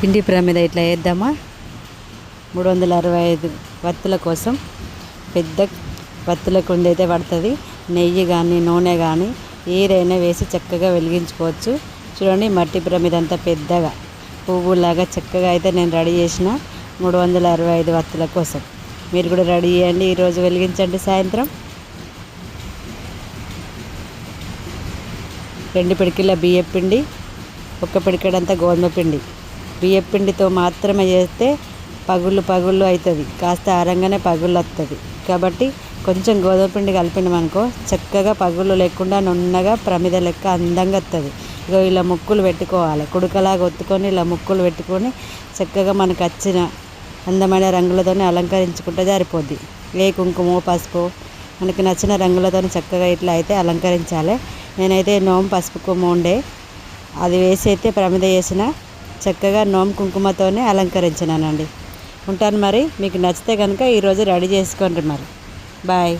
పిండి ప్రమిద ఇట్లా వేద్దామా? మూడు వందల అరవై ఐదు వత్తుల కోసం పెద్ద వత్తుల కుండి అయితే పడుతుంది. నెయ్యి కానీ నూనె కానీ ఏదైనా వేసి చక్కగా వెలిగించుకోవచ్చు. చూడండి మట్టి ప్రమిద అంతా పెద్దగా పువ్వులాగా చక్కగా అయితే నేను రెడీ చేసిన మూడు వందల అరవై ఐదు వత్తుల కోసం. మీరు కూడా రెడీ చేయండి ఈరోజు వెలిగించండి సాయంత్రం. రెండు పిడికిల బియ్యం పిండి ఒక పిడికడంతా గోధుమ పిండి. బియ్యపిండితో మాత్రమే చేస్తే పగుళ్ళు పగుళ్ళు అవుతుంది. కాస్త ఆరంగానే పగుళ్ళు వస్తుంది కాబట్టి కొంచెం గోధుమ పిండి కలిపినామనుకో చక్కగా పగుళ్ళు లేకుండా నున్నగా ప్రమిద లెక్క అందంగా వస్తుంది ఇగో ఇలా ముక్కులు పెట్టుకోవాలి. కుడుకలాగా ఒత్తుకొని ఇలా ముక్కులు పెట్టుకొని చక్కగా మనకు వచ్చిన అందమైన రంగులతోనే అలంకరించుకుంటే సరిపోద్ది. ఏ కుంకుమ పసుపు మనకి నచ్చిన రంగులతో చక్కగా ఇట్లా అయితే అలంకరించాలి. నేనైతే నోము పసుపు కుమ్మ ఉండే. అది వేసి అయితే ప్రమిద చేసిన చక్కగా నోము కుంకుమతోనే అలంకరించినానండి. ఉంటాను మరి మీకు నచ్చితే కనుక ఈరోజు రెడీ చేసుకోండి మరి. బాయ్.